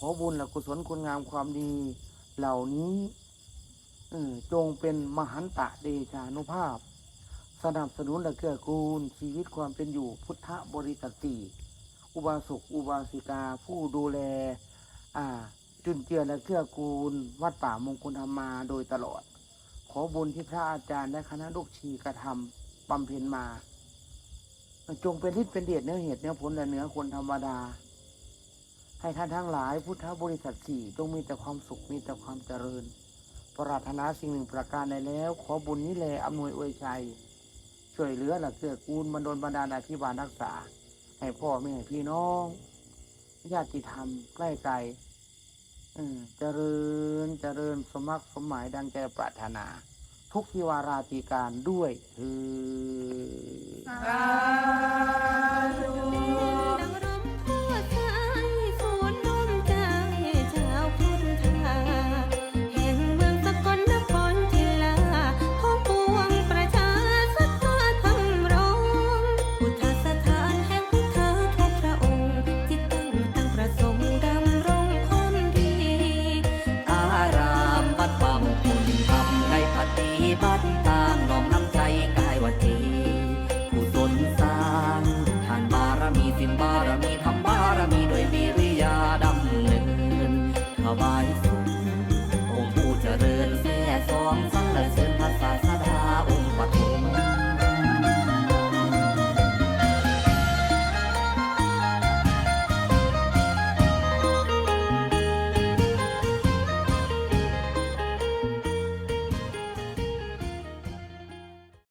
ขอบุญและกุศลคุณงามความดีเหล่านี้เออจงเป็นมหันตะเดชานุภาพ สนับสนุนและเกื้อกูลชีวิตความเป็นอยู่พุทธบริษัทสี่อุบาสกอุบาสิกาผู้ดูแล อ่า จุนเจือและเกื้อกูล วัดป่ามงคลธรรมาโดยตลอด ขอบุญที่พระอาจารย์และคณะลูกชีกระทำบำเพ็ญมา จงเป็นทิศเป็นเดชเนื้อเหตุเนื้อผลและเนื้อคนธรรมดา ให้ท่านทั้งหลายพุทธบริษัทสี่จงมีแต่ความสุขมีแต่ความเจริญ ปรารถนาสิ่งหนึ่งประการใดแล้ว ขอบุญนี้แลอำนวยอวยชัย ช่วยเหลือและเกื้อกูลบรรดลบรรดาลอภิบาลรักษา ให้พ่อแม่พี่น้องญาติธรรมใกล้ไกลเจริญเจริญสมัครสมหมายดังใจปรารถนา ทุกทิวาราตีการด้วยเธอ 난 너무